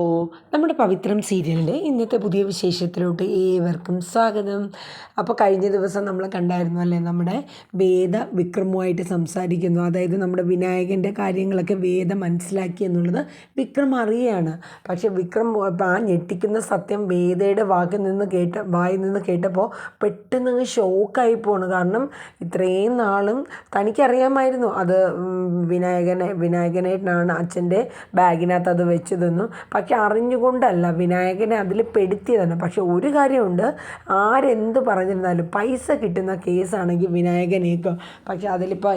or നമ്മുടെ പവിത്രം സീരിയലിന്റെ ഇന്നത്തെ പുതിയ വിശേഷത്തിലോട്ട് ഏവർക്കും സ്വാഗതം. അപ്പോൾ കഴിഞ്ഞ ദിവസം നമ്മൾ കണ്ടായിരുന്നു അല്ലേ നമ്മുടെ വേദ വിക്രമുമായിട്ട് സംസാരിക്കുന്നു. അതായത് നമ്മുടെ വിനായകന്റെ കാര്യങ്ങളൊക്കെ വേദ മനസ്സിലാക്കി എന്നുള്ളത് വിക്രം അറിയുകയാണ്. പക്ഷേ വിക്രം ആ ഞെട്ടിക്കുന്ന സത്യം വേദയുടെ വാക്കിൽ നിന്ന് കേട്ട വായിൽ നിന്ന് കേട്ടപ്പോൾ പെട്ടെന്ന് അങ്ങ് ഷോക്കായി പോണ്. കാരണം ഇത്രയും നാളും തനിക്കറിയാമായിരുന്നു അത് വിനായകനെ വിനായകനായിട്ടാണ് അച്ഛന്റെ ബാഗിനകത്ത് അത് വെച്ചതെന്നും. പക്ഷെ അറിഞ്ഞുകൊണ്ടല്ല വിനായകനെ അതിൽ പെടുത്തിയതാണ്. പക്ഷെ ഒരു കാര്യമുണ്ട് ആരെന്ത് പറഞ്ഞിരുന്നാലും പൈസ കിട്ടുന്ന കേസാണെങ്കിൽ വിനായകനേക്കോ പക്ഷെ അതിലിപ്പോൾ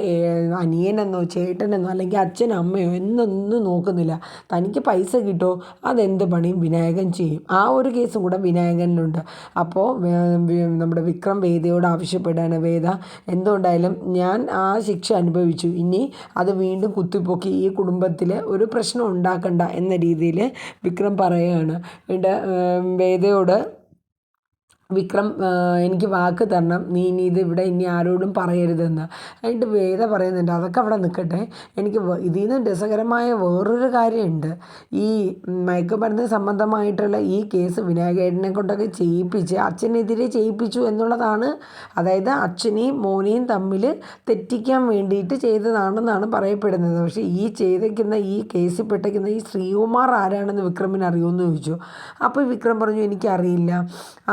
അനിയനെന്നോ ചേട്ടനെന്നോ അല്ലെങ്കിൽ അച്ഛനോ അമ്മയോ എന്നൊന്നും നോക്കുന്നില്ല. തനിക്ക് പൈസ കിട്ടുമോ അതെന്ത് പണിയും വിനായകൻ ചെയ്യും. ആ ഒരു കേസും കൂടെ വിനായകനിലുണ്ട്. അപ്പോൾ നമ്മുടെ വിക്രം വേദയോട് ആവശ്യപ്പെടുകയാണ് വേദ എന്തുകൊണ്ടായാലും ഞാൻ ആ ശിക്ഷ അനുഭവിച്ചു. ഇനി അത് വീണ്ടും കുത്തിപ്പൊക്കി ഈ കുടുംബത്തിൽ ഒരു പ്രശ്നം ഉണ്ടാക്കണ്ട എന്ന രീതിയിൽ വിക്രം പറയുകയാണ്. ഏം, വേദയോട് വിക്രം എനിക്ക് വാക്ക് തരണം. നീ ഇനി ഇത് ഇവിടെ ഇനി ആരോടും പറയരുതെന്ന്. എന്നിട്ട് വേദ പറയുന്നുണ്ട്. അതൊക്കെ അവിടെ നിൽക്കട്ടെ. എനിക്ക് ഇതിൽ നിന്ന് രസകരമായ വേറൊരു കാര്യമുണ്ട്. ഈ മയക്കുമരുന്ന് സംബന്ധമായിട്ടുള്ള ഈ കേസ് വിനായകേട്ടനെ കൊണ്ടൊക്കെ ചെയ്യിപ്പിച്ച് അച്ഛനെതിരെ ചെയ്യിപ്പിച്ചു എന്നുള്ളതാണ്. അതായത് അച്ഛനെയും മോനെയും തമ്മിൽ തെറ്റിക്കാൻ വേണ്ടിയിട്ട് ചെയ്തതാണെന്നാണ് പറയപ്പെടുന്നത്. പക്ഷേ ഈ ചെയ്തേക്കുന്ന ഈ കേസിൽ പെട്ടേക്കുന്ന ഈ ശ്രീകുമാർ ആരാണെന്ന് വിക്രമിന് അറിയുമെന്ന് ചോദിച്ചു. അപ്പോൾ വിക്രം പറഞ്ഞു എനിക്കറിയില്ല.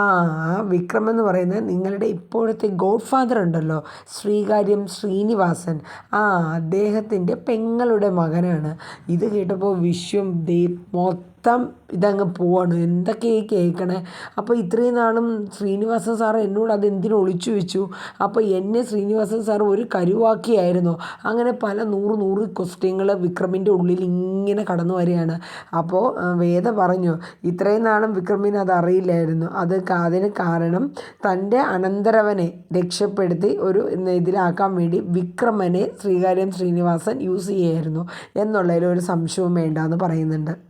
ആ ആ വിക്രം എന്ന് പറയുന്നത് നിങ്ങളുടെ ഇപ്പോഴത്തെ ഗോഡ് ഫാദർ ഉണ്ടല്ലോ. ശ്രീകാര്യം ശ്രീനിവാസൻ. ആ അദ്ദേഹത്തിന്റെ പെങ്ങളുടെ മകനാണ്. ഇത് കേട്ടപ്പോൾ വിശ്വം ദേ മൊത്തം ഇതങ്ങ് പോവാണ്. എന്തൊക്കെ എന്തൊക്കെയായി കേൾക്കണേ? അപ്പോൾ ഇത്രയും നാളും ശ്രീനിവാസൻ സാർ എന്നോട് അത് എന്തിനു ഒളിച്ചു വെച്ചു? അപ്പോൾ എന്നെ ശ്രീനിവാസൻ സാർ ഒരു കരുവാക്കിയായിരുന്നു? അങ്ങനെ പല നൂറ് നൂറ് ക്വസ്റ്റ്യങ്ങൾ വിക്രമിന്റെ ഉള്ളിൽ ഇങ്ങനെ കടന്നു വരികയാണ്. അപ്പോൾ വേദ പറഞ്ഞു ഇത്രയും നാളും വിക്രമിന് അത് അറിയില്ലായിരുന്നു. അത് അതിന് കാരണം തന്റെ അനന്തരവനെ രക്ഷപ്പെടുത്തി ഒരു ഇതിലാക്കാൻ വേണ്ടി വിക്രമനെ ശ്രീകാര്യം ശ്രീനിവാസൻ യൂസ് ചെയ്യായിരുന്നു. എന്നുള്ളതിൽ ഒരു സംശയവും വേണ്ടെന്ന് പറയുന്നുണ്ട്.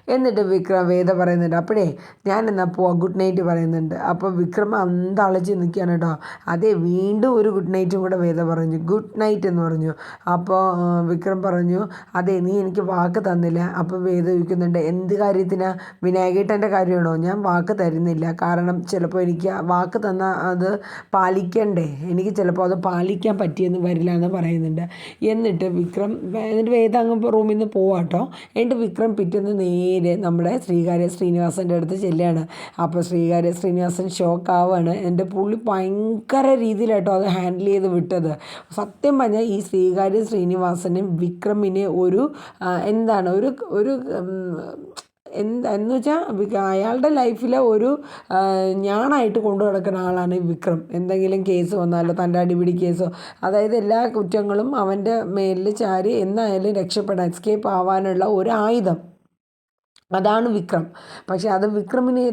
എന്നിട്ട് വിക്രം വേദ പറയുന്നുണ്ട് അപ്പോഴേ ഞാൻ എന്നാൽ പോവാം ഗുഡ് നൈറ്റ് പറയുന്നുണ്ട്. അപ്പോൾ വിക്രം അന്താളിച്ച് നിൽക്കുകയാണ് കേട്ടോ അതെ വീണ്ടും ഒരു ഗുഡ് നൈറ്റും കൂടെ വേദ പറഞ്ഞു. ഗുഡ് നൈറ്റ് എന്ന് പറഞ്ഞു. അപ്പോൾ വിക്രം പറഞ്ഞു അതെ നീ എനിക്ക് വാക്ക് തന്നില്ല. അപ്പോൾ വേദ ചോദിക്കുന്നുണ്ട് എന്ത് കാര്യത്തിനാ? വിനായകേട്ടന്റെ കാര്യമാണോ? ഞാൻ വാക്ക് തരുന്നില്ല. കാരണം ചിലപ്പോൾ എനിക്ക് വാക്ക് തന്ന അത് പാലിക്കണ്ടേ. എനിക്ക് ചിലപ്പോൾ അത് പാലിക്കാൻ പറ്റിയെന്ന് വരില്ല എന്ന് പറയുന്നുണ്ട്. എന്നിട്ട് വിക്രം എന്നിട്ട് വേദ അങ്ങ് റൂമിൽ നിന്ന് പോവാട്ടോ എന്നിട്ട് വിക്രം പിറ്റേന്ന് നേരെ നമ്മുടെ ശ്രീകാര്യ ശ്രീനിവാസന്റെ അടുത്ത് ചെല്ലുകയാണ്. അപ്പോൾ ശ്രീകാര്യ ശ്രീനിവാസൻ ഷോക്ക് ആവുകയാണ് എന്റെ പുള്ളി ഭയങ്കര രീതിയിലാട്ടോ അത് ഹാൻഡിൽ ചെയ്ത് വിട്ടത്. സത്യം പറഞ്ഞാൽ ഈ ശ്രീകാര്യ ശ്രീനിവാസനും വിക്രമിനെ ഒരു എന്താണ് ഒരു ഒരു എന്താ എന്ന് വെച്ചാൽ അയാളുടെ ലൈഫിലെ ഒരു ഞാനായിട്ട് കൊണ്ടു നടക്കുന്ന ആളാണ് വിക്രം. എന്തെങ്കിലും കേസ് വന്നാലോ തന്റെ അടിപിടി കേസോ അതായത് എല്ലാ കുറ്റങ്ങളും അവന്റെ മേലിൽ ചാരി എന്നായാലും രക്ഷപ്പെടാൻ എസ്കേപ്പ് ആവാനുള്ള ഒരു ആയുധം അതാണ് വിക്രം. പക്ഷെ അത് വിക്രമിന്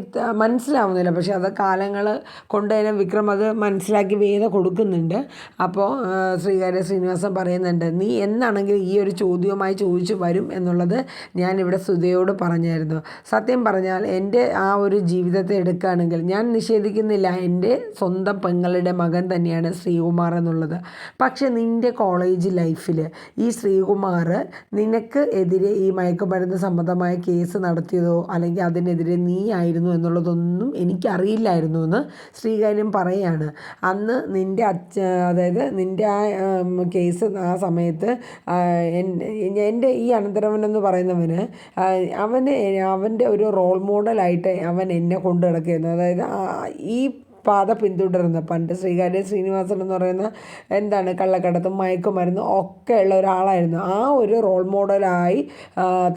മനസ്സിലാവുന്നില്ല. പക്ഷെ അത് കാലങ്ങൾ കൊണ്ട് തന്നെ വിക്രം അത് മനസ്സിലാക്കി വേദ കൊടുക്കുന്നുണ്ട്. അപ്പോൾ ശ്രീകാര്യ ശ്രീനിവാസൻ പറയുന്നുണ്ട് നീ എന്നാണെങ്കിലും ഈ ഒരു ചോദ്യവുമായി ചോദിച്ചു വരും എന്നുള്ളത് ഞാനിവിടെ സുധയോട് പറഞ്ഞായിരുന്നു. സത്യം പറഞ്ഞാൽ എന്റെ ആ ഒരു ജീവിതത്തെ എടുക്കുകയാണെങ്കിൽ ഞാൻ നിഷേധിക്കുന്നില്ല. എന്റെ സ്വന്തം പെങ്ങളുടെ മകൻ തന്നെയാണ് ശ്രീകുമാർ എന്നുള്ളത്. പക്ഷേ നിന്റെ കോളേജ് ലൈഫിൽ ഈ ശ്രീകുമാർ നിനക്ക് എതിരെ ഈ മയക്കുമരുന്ന് സംബന്ധമായ കേസ് നടത്തിയതോ അല്ലെങ്കിൽ അതിനെതിരെ നീ ആയിരുന്നു എന്നുള്ളതൊന്നും എനിക്കറിയില്ലായിരുന്നു എന്ന് ശ്രീകാര്യം പറയുകയാണ് അന്ന് നിന്റെ അച്ഛ അതായത് നിന്റെ ആ കേസ് ആ സമയത്ത് എന്റെ ഈ അനന്തരവൻ എന്ന് പറയുന്നവന് അവന് അവന്റെ ഒരു റോൾ മോഡലായിട്ട് അവൻ എന്നെ കൊണ്ടു നടക്കുകയായിരുന്നു അതായത് ഈ പാത പിന്തുടരുന്നത്. പണ്ട് ശ്രീകാര്യ ശ്രീനിവാസൻ എന്ന് പറയുന്ന എന്താണ് കള്ളക്കടത്തും മയക്കുമരുന്നും ഒക്കെ ഉള്ള ഒരാളായിരുന്നു. ആ ഒരു റോൾ മോഡലായി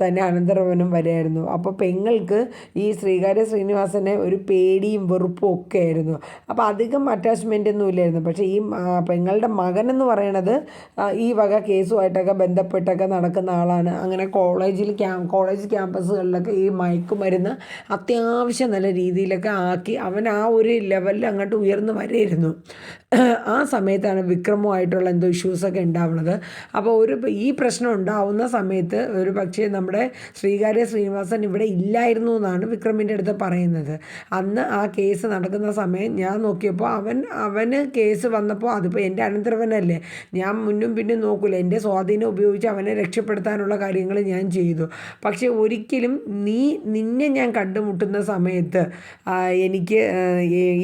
തന്നെ അനന്തരവനും വരെയായിരുന്നു. അപ്പോൾ പെങ്ങൾക്ക് ഈ ശ്രീകാര്യ ശ്രീനിവാസനെ ഒരു പേടിയും വെറുപ്പും ഒക്കെ ആയിരുന്നു. അപ്പോൾ അധികം അറ്റാച്ച്മെന്റ് ഒന്നും ഇല്ലായിരുന്നു. പക്ഷേ ഈ പെങ്ങളുടെ മകൻ എന്ന് പറയണത് ഈ വക കേസുമായിട്ടൊക്കെ ബന്ധപ്പെട്ടൊക്കെ നടക്കുന്ന ആളാണ്. അങ്ങനെ കോളേജിൽ ക്യാ കോളേജ് ക്യാമ്പസുകളിലൊക്കെ ഈ മയക്കുമരുന്ന് അത്യാവശ്യം നല്ല രീതിയിലൊക്കെ ആക്കി അവൻ ആ ഒരു ലെവലിൽ അങ്ങോട്ട് ഉയർന്നു വരെയായിരുന്നു ആ സമയത്താണ് വിക്രമുമായിട്ടുള്ള എന്തോ ഇഷ്യൂസൊക്കെ ഉണ്ടാവുന്നത്. അപ്പോൾ ഒരു ഈ പ്രശ്നം ഉണ്ടാവുന്ന സമയത്ത് ഒരു പക്ഷേ നമ്മുടെ ശ്രീകാര്യ ശ്രീനിവാസൻ ഇവിടെ ഇല്ലായിരുന്നു എന്നാണ് വിക്രമിന്റെ അടുത്ത് പറയുന്നത്. അന്ന് ആ കേസ് നടക്കുന്ന സമയം ഞാൻ നോക്കിയപ്പോൾ അവൻ അവന് കേസ് വന്നപ്പോൾ അതിപ്പോൾ എന്റെ അനന്തരവനല്ലേ. ഞാൻ മുന്നും പിന്നും നോക്കില്ല എന്റെ സ്വാധീനം ഉപയോഗിച്ച് അവനെ രക്ഷപ്പെടുത്താനുള്ള കാര്യങ്ങൾ ഞാൻ ചെയ്തു. പക്ഷേ ഒരിക്കലും നീ നിന്നെ ഞാൻ കണ്ടുമുട്ടുന്ന സമയത്ത് എനിക്ക്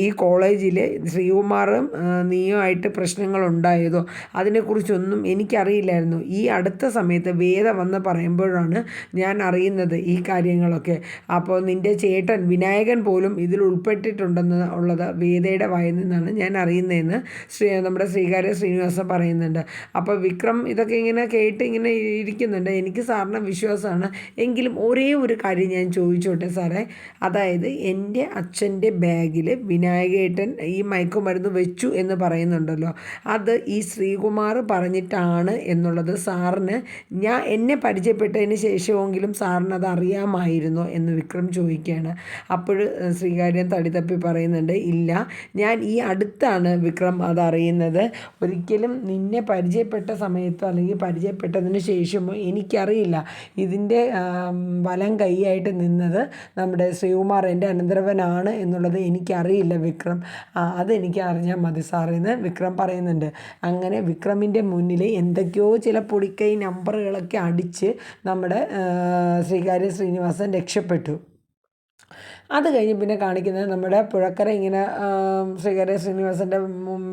ഈ കോളേജിൽ ശ്രീകുമാറും നീയുമായിട്ട് പ്രശ്നങ്ങളുണ്ടായതോ? അതിനെക്കുറിച്ചൊന്നും എനിക്കറിയില്ലായിരുന്നു. ഈ അടുത്ത സമയത്ത് വേദ വന്ന് പറയുമ്പോഴാണ് ഞാൻ അറിയുന്നത് ഈ കാര്യങ്ങളൊക്കെ. അപ്പോൾ നിന്റെ ചേട്ടൻ വിനായകൻ പോലും ഇതിൽ ഉൾപ്പെട്ടിട്ടുണ്ടെന്ന് ഉള്ളത് വേദയുടെ വായിൽ നിന്നാണ് ഞാൻ അറിയുന്നതെന്ന് ശ്രീ നമ്മുടെ ശ്രീകാര്യ ശ്രീനിവാസൻ പറയുന്നുണ്ട്. അപ്പോൾ വിക്രം ഇതൊക്കെ ഇങ്ങനെ കേട്ട് ഇങ്ങനെ ഇരിക്കുന്നുണ്ട്. എനിക്ക് സാറിന് വിശ്വാസമാണ്. എങ്കിലും ഒരേ ഒരു കാര്യം ഞാൻ ചോദിച്ചോട്ടെ സാറേ. അതായത് എന്റെ അച്ഛന്റെ ബാഗിൽ വിനായകേട്ടൻ ഈ മയക്കുമരുന്ന് വെച്ചു എന്ന് പറയുന്നുണ്ടല്ലോ. അത് ഈ ശ്രീകുമാർ പറഞ്ഞിട്ടാണ് എന്നുള്ളത്. സാറിന് ഞാൻ എന്നെ പരിചയപ്പെട്ടതിന് ശേഷമെങ്കിലും സാറിന് അത് അറിയാമായിരുന്നോ എന്ന് വിക്രം ചോദിക്കുകയാണ്. അപ്പോൾ ശ്രീകാര്യൻ തടിതപ്പി പറയുന്നുണ്ട് ഇല്ല ഞാൻ ഈ അടുത്താണ് വിക്രം അതറിയുന്നത് ഒരിക്കലും നിന്നെ പരിചയപ്പെട്ട സമയത്തോ അല്ലെങ്കിൽ പരിചയപ്പെട്ടതിന് ശേഷമോ എനിക്കറിയില്ല. ഇതിന്റെ വലം കൈയായിട്ട് നിന്നത് നമ്മുടെ ശ്രീകുമാർ എന്റെ അനന്തരവനാണ് എന്നുള്ളത് എനിക്കറിയില്ല വിക്രം. അതെനിക്ക് അറിഞ്ഞാൽ മതി സാറേന്ന് വിക്രം പറയുന്നുണ്ട്. അങ്ങനെ വിക്രമിന്റെ മുന്നിൽ എന്തൊക്കെയോ ചില പൊടിക്കൈ നമ്പറുകളൊക്കെ അടിച്ച് നമ്മുടെ ശ്രീകാര്യ ശ്രീനിവാസൻ രക്ഷപ്പെട്ടു. അത് കഴിഞ്ഞ് പിന്നെ കാണിക്കുന്നത് നമ്മുടെ പുഴക്കര ഇങ്ങനെ ശ്രീകര ശ്രീനിവാസന്റെ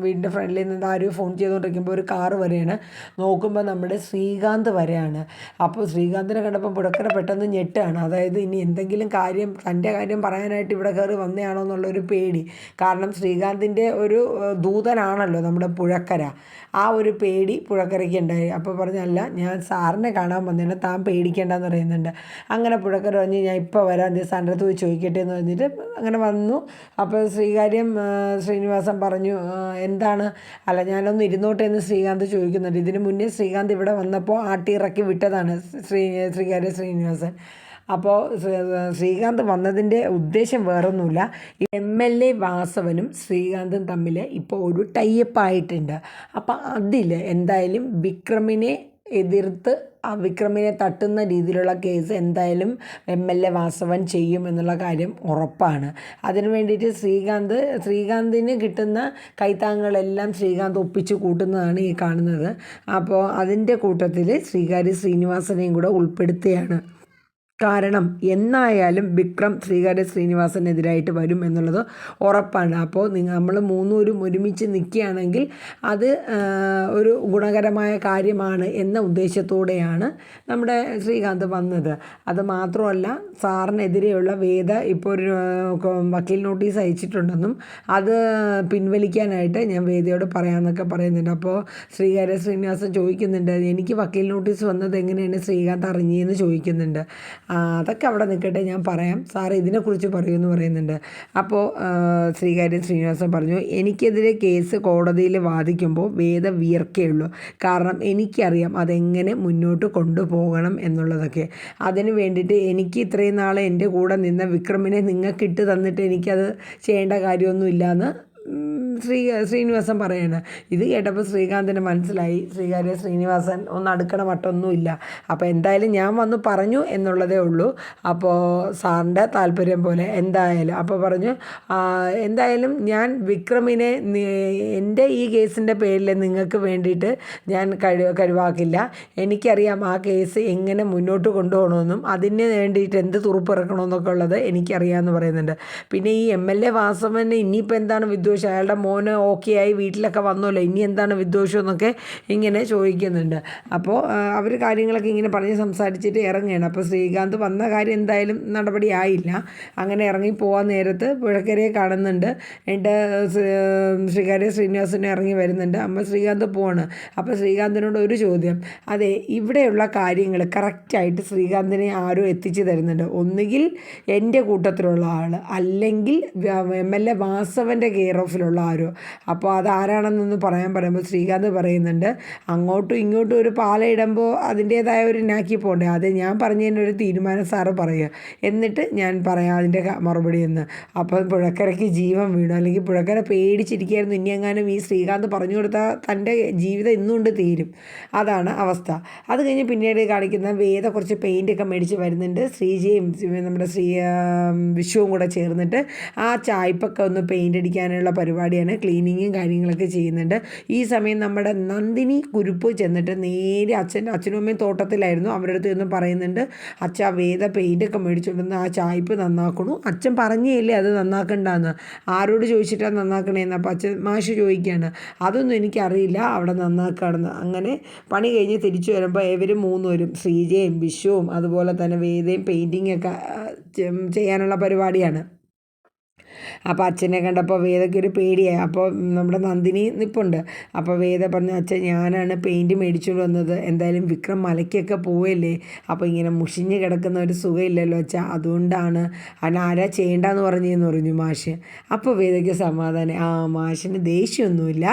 വീടിന്റെ ഫ്രണ്ടിൽ നിന്ന് ആരും ഫോൺ ചെയ്തുകൊണ്ടിരിക്കുമ്പോൾ ഒരു കാറ് വരെയാണ്. നോക്കുമ്പോൾ നമ്മുടെ ശ്രീകാന്ത് വരെയാണ്. അപ്പോൾ ശ്രീകാന്തിനെ കണ്ടപ്പോൾ പുഴക്കര പെട്ടെന്ന് ഞെട്ടാണ്. അതായത് ഇനി എന്തെങ്കിലും കാര്യം തന്റെ കാര്യം പറയാനായിട്ട് ഇവിടെ കയറി വന്നതാണോ എന്നുള്ളൊരു പേടി. കാരണം ശ്രീകാന്തിന്റെ ഒരു ദൂതനാണല്ലോ നമ്മുടെ പുഴക്കര. ആ ഒരു പേടി പുഴക്കരയ്ക്ക് ഉണ്ടായി. അപ്പോൾ പറഞ്ഞല്ല ഞാൻ സാറിനെ കാണാൻ വന്നതാണ് താൻ പേടിക്കേണ്ടെന്ന് പറയുന്നുണ്ട്. അങ്ങനെ പുഴക്കര പറഞ്ഞ് ഞാൻ ഇപ്പോൾ വരാം. സാറിന്റെ പോയി ചോദിക്കട്ടെ എന്ന് പറഞ്ഞിട്ട് അങ്ങനെ വന്നു. അപ്പോൾ ശ്രീകാര്യം ശ്രീനിവാസൻ പറഞ്ഞു എന്താണ്? അല്ല ഞാനൊന്ന് ഇരുന്നോട്ടെ എന്ന് ശ്രീകാന്ത് ചോദിക്കുന്നുണ്ട്. ഇതിന് മുന്നേ ശ്രീകാന്ത് ഇവിടെ വന്നപ്പോൾ ആട്ടിയിറക്കി വിട്ടതാണ് ശ്രീ ശ്രീകാര്യ ശ്രീനിവാസൻ. അപ്പോൾ ശ്രീകാന്ത് വന്നതിന്റെ ഉദ്ദേശം വേറൊന്നുമില്ല. എം എൽ എ വാസവനും ശ്രീകാന്തും തമ്മിൽ ഇപ്പോൾ ഒരു ടൈപ്പ് ആയിട്ടുണ്ട്. അപ്പോൾ അതിൽ എന്തായാലും വിക്രമിനെ എതിർത്ത് വിക്രമിനെ തട്ടുന്ന രീതിയിലുള്ള കേസ് എന്തായാലും എം എൽ എ വാസവൻ ചെയ്യും എന്നുള്ള കാര്യം ഉറപ്പാണ്. അതിനു വേണ്ടിയിട്ട് ശ്രീകാന്ത് ശ്രീകാന്തിന് കിട്ടുന്ന കൈത്താങ്ങളെല്ലാം ശ്രീകാന്ത് ഒപ്പിച്ച് കൂട്ടുന്നതാണ് ഈ കാണുന്നത്. അപ്പോൾ അതിന്റെ കൂട്ടത്തിൽ ശ്രീകാര്യ ശ്രീനിവാസനെയും കൂടെ ഉൾപ്പെടുത്തുകയാണ് കാരണം എന്നായാലും വിക്രം ശ്രീകാര്യ ശ്രീനിവാസനെതിരായിട്ട് വരും എന്നുള്ളത് ഉറപ്പാണ്. അപ്പോൾ നമ്മൾ മൂന്നൂരും ഒരുമിച്ച് നിൽക്കുകയാണെങ്കിൽ അത് ഒരു ഗുണകരമായ കാര്യമാണ് എന്ന ഉദ്ദേശത്തോടെയാണ് നമ്മുടെ ശ്രീകാന്ത് വന്നത്. അത് മാത്രമല്ല സാറിനെതിരെയുള്ള വേദ ഇപ്പോൾ ഒരു വക്കീൽ നോട്ടീസ് അയച്ചിട്ടുണ്ടെന്നും അത് പിൻവലിക്കാനായിട്ട് ഞാൻ വേദയോട് പറയാമെന്നൊക്കെ പറയുന്നുണ്ട്. അപ്പോൾ ശ്രീകാര്യ ശ്രീനിവാസൻ ചോദിക്കുന്നുണ്ട് എനിക്ക് വക്കീൽ നോട്ടീസ് വന്നത് എങ്ങനെയാണ്? ശ്രീകാന്ത് അറിഞ്ഞതെന്ന് ചോദിക്കുന്നുണ്ട്. അതൊക്കെ അവിടെ നിൽക്കട്ടെ ഞാൻ പറയാം. സാറ് ഇതിനെക്കുറിച്ച് പറയുമെന്ന് പറയുന്നുണ്ട്. അപ്പോൾ ശ്രീകാര്യം ശ്രീനിവാസൻ പറഞ്ഞു എനിക്കെതിരെ കേസ് കോടതിയിൽ വാദിക്കുമ്പോൾ വേദ വിയർക്കേയുള്ളൂ. കാരണം എനിക്കറിയാം അതെങ്ങനെ മുന്നോട്ട് കൊണ്ടുപോകണം എന്നുള്ളതൊക്കെ. അതിന് വേണ്ടിയിട്ട് എനിക്ക് ഇത്രയും നാളെ എന്റെ കൂടെ നിന്ന വിക്രമിനെ നിങ്ങൾക്ക് ഇട്ട് തന്നിട്ട് എനിക്കത് ചെയ്യേണ്ട കാര്യമൊന്നുമില്ലയെന്ന് ശ്രീ ശ്രീനിവാസൻ പറയാണ് ഇത് കേട്ടപ്പോൾ ശ്രീകാന്തിന് മനസ്സിലായി. ശ്രീകാര്യ ശ്രീനിവാസൻ ഒന്ന് അടുക്കണ മട്ടൊന്നുമില്ല അപ്പോൾ എന്തായാലും ഞാൻ വന്ന് പറഞ്ഞു എന്നുള്ളതേ ഉള്ളൂ. അപ്പോൾ സാറിന്റെ താല്പര്യം പോലെ എന്തായാലും അപ്പോൾ പറഞ്ഞു എന്തായാലും ഞാൻ വിക്രമിനെ എന്റെ ഈ കേസിന്റെ പേരിൽ നിങ്ങൾക്ക് വേണ്ടിയിട്ട് ഞാൻ കഴിവ് കഴിവാക്കില്ല. എനിക്കറിയാം ആ കേസ് എങ്ങനെ മുന്നോട്ട് കൊണ്ടുപോകണമെന്നും അതിന് വേണ്ടിയിട്ട് എന്ത് തുറുപ്പിറക്കണമെന്നൊക്കെ ഉള്ളത് എനിക്കറിയാമെന്ന് പറയുന്നുണ്ട്. പിന്നെ ഈ എം എൽ എ വാസവന് ഇനിയിപ്പോൾ എന്താണ് വിദ്വേഷം? അയാളുടെ മോന് ഓക്കെ ആയി വീട്ടിലൊക്കെ വന്നല്ലോ. ഇനി എന്താണ് വിദ്വേഷം എന്നൊക്കെ ഇങ്ങനെ ചോദിക്കുന്നുണ്ട്. അപ്പോൾ അവർ കാര്യങ്ങളൊക്കെ ഇങ്ങനെ പറഞ്ഞ് സംസാരിച്ചിട്ട് ഇറങ്ങുകയാണ്. അപ്പോൾ ശ്രീകാന്ത് വന്ന കാര്യം എന്തായാലും നടപടി ആയില്ല. അങ്ങനെ ഇറങ്ങി പോകാൻ നേരത്ത് പുഴക്കരയെ കാണുന്നുണ്ട്. എന്റെ ശ്രീകാര്യ ശ്രീനിവാസനെ ഇറങ്ങി വരുന്നുണ്ട്. അമ്മ ശ്രീകാന്ത് പോവാണ്. അപ്പോൾ ശ്രീകാന്തിനോട് ഒരു ചോദ്യം. അതെ ഇവിടെയുള്ള കാര്യങ്ങൾ കറക്റ്റായിട്ട് ശ്രീകാന്തിനെ ആരോ എത്തിച്ചു തരുന്നുണ്ട്. ഒന്നുകിൽ എന്റെ കൂട്ടത്തിലുള്ള ആൾ അല്ലെങ്കിൽ എം എൽ എ വാസവന്റെ കെയർ ഓഫിലുള്ള ആൾ ആരോ? അപ്പോൾ അതാരാണെന്നൊന്ന് പറയാൻ പറയുമ്പോൾ ശ്രീകാന്ത് പറയുന്നുണ്ട് അങ്ങോട്ടും ഇങ്ങോട്ടും ഒരു പാല ഇടുമ്പോൾ അതിന്റേതായ ഒരു നാക്കി പോകണ്ടേ അത് ഞാൻ പറഞ്ഞതിന്റെ ഒരു തീരുമാനം സാറ് പറയുക. എന്നിട്ട് ഞാൻ പറയാം അതിന്റെ മറുപടി എന്ന്. അപ്പോൾ പുഴക്കരയ്ക്ക് ജീവൻ വീണു. അല്ലെങ്കിൽ പുഴക്കര പേടിച്ചിരിക്കുകയായിരുന്നു. ഇനി എങ്ങാനും ഈ ശ്രീകാന്ത് പറഞ്ഞു കൊടുത്താൽ തന്റെ ജീവിതം ഇന്നുകൊണ്ട് തീരും. അതാണ് അവസ്ഥ. അത് കഴിഞ്ഞ് പിന്നീട് കാണിക്കുന്ന വേദ കുറച്ച് പെയിന്റൊക്കെ മേടിച്ച് വരുന്നുണ്ട്. ശ്രീജയും നമ്മുടെ ശ്രീ വിഷുവും കൂടെ ചേർന്നിട്ട് ആ ചായ്പൊക്കെ ഒന്ന് പെയിന്റ് അടിക്കാനുള്ള പരിപാടിയാണ് ക്ലീനിങ്ങും കാര്യങ്ങളൊക്കെ ചെയ്യുന്നുണ്ട്. ഈ സമയം നമ്മുടെ നന്ദിനി കുരുപ്പ് ചെന്നിട്ട് നേരെ അച്ഛൻ അച്ഛനും അമ്മയും തോട്ടത്തിലായിരുന്നു. അവരുടെ അടുത്ത് നിന്ന് പറയുന്നുണ്ട് അച്ഛ വേദ പെയിന്റൊക്കെ മേടിച്ചുകൊണ്ടുവന്ന് ആ ചായ്പ് നന്നാക്കണു. അച്ഛൻ പറഞ്ഞേയില്ലേ അത് നന്നാക്കണ്ടെന്ന്. ആരോട് ചോദിച്ചിട്ടാണ് നന്നാക്കണേന്ന്? അപ്പോൾ അച്ഛൻ മാഷ് ചോദിക്കുകയാണ് അതൊന്നും എനിക്കറിയില്ല അവിടെ നന്നാക്കുകയാണെന്ന് അങ്ങനെ പണി കഴിഞ്ഞ് തിരിച്ചു വരുമ്പോൾ ഇവർ മൂന്നുപേരും ശ്രീജയും വിഷുവും അതുപോലെ തന്നെ വേദയും പെയിന്റിങ്ങൊക്കെ ചെയ്യാനുള്ള പരിപാടിയാണ്. അപ്പോൾ അച്ഛനെ കണ്ടപ്പോൾ വേദയ്ക്ക് ഒരു പേടിയായി. അപ്പോൾ നമ്മുടെ നന്ദിനി നിൽപ്പുണ്ട് അപ്പോൾ വേദ പറഞ്ഞു അച്ഛൻ ഞാനാണ് പെയിന്റ് മേടിച്ചുകൊണ്ട് വന്നത്. എന്തായാലും വിക്രം മലയ്ക്കൊക്കെ പോവല്ലേ അപ്പോൾ ഇങ്ങനെ മുഷിഞ്ഞ് കിടക്കുന്ന ഒരു സുഖമില്ലല്ലോ അച്ഛാ. അതുകൊണ്ടാണ് അവൻ ആരാ ചെയ്യേണ്ടെന്ന് പറഞ്ഞെന്ന് പറഞ്ഞു മാഷ്. അപ്പോൾ വേദയ്ക്ക് സമാധാനം. ആ മാഷിന് ദേഷ്യമൊന്നുമില്ല.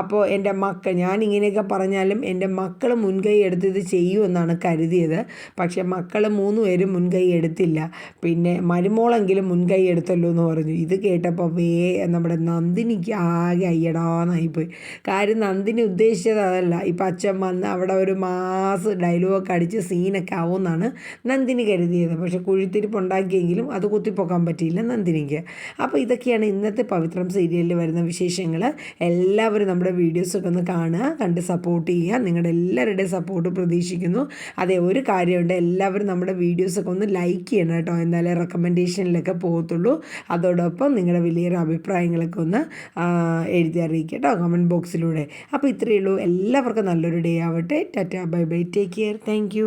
അപ്പോൾ എന്റെ മക്കൾ ഞാൻ ഇങ്ങനെയൊക്കെ പറഞ്ഞാലും എന്റെ മക്കൾ മുൻകൈ എടുത്ത് ഇത് ചെയ്യുമെന്നാണ് കരുതിയത്. പക്ഷേ മക്കൾ മൂന്ന് പേരും മുൻകൈ എടുത്തില്ല. പിന്നെ മരുമോളെങ്കിലും മുൻകൈ എടുത്തല്ലോ എന്ന് പറഞ്ഞു. ഇത് കേട്ടപ്പോൾ വേ നമ്മുടെ നന്ദിനിക്ക് ആകെ അയ്യടാന്നായിപ്പോയി. കാര്യം നന്ദിനി ഉദ്ദേശിച്ചത് അതല്ല. ഇപ്പം അച്ഛൻ വന്ന് അവിടെ ഒരു മാസ് ഡയലോഗൊക്കെ അടിച്ച് സീനൊക്കെ ആവുമെന്നാണ് നന്ദിനി കരുതിയത്. പക്ഷേ കുഴിത്തിരിപ്പ് ഉണ്ടാക്കിയെങ്കിലും അത് കുത്തിപ്പൊക്കാൻ പറ്റിയില്ല നന്ദിനിക്ക്. അപ്പോൾ ഇതൊക്കെയാണ് ഇന്നത്തെ പവിത്രം സീരിയലിൽ വരുന്ന വിശേഷങ്ങൾ എല്ലാവരും നമ്മുടെ വീഡിയോസൊക്കെ ഒന്ന് കാണുക കണ്ട് സപ്പോർട്ട് ചെയ്യുക. നിങ്ങളുടെ എല്ലാവരുടെയും സപ്പോർട്ട് പ്രതീക്ഷിക്കുന്നു. അതെ ഒരു കാര്യമുണ്ട്. എല്ലാവരും നമ്മുടെ വീഡിയോസൊക്കെ ഒന്ന് ലൈക്ക് ചെയ്യണം കേട്ടോ. എന്നാലേ റെക്കമെൻഡേഷനിലൊക്കെ പോകത്തുള്ളൂ. അതോടൊപ്പം നിങ്ങളുടെ വലിയൊരു അഭിപ്രായങ്ങളൊക്കെ ഒന്ന് എഴുതി അറിയിക്കുക കേട്ടോ കമന്റ് ബോക്സിലൂടെ അപ്പോൾ ഇത്രയേ ഉള്ളൂ. എല്ലാവർക്കും നല്ലൊരു ഡേ ആവട്ടെ. Ta ta bye bye. Take care thank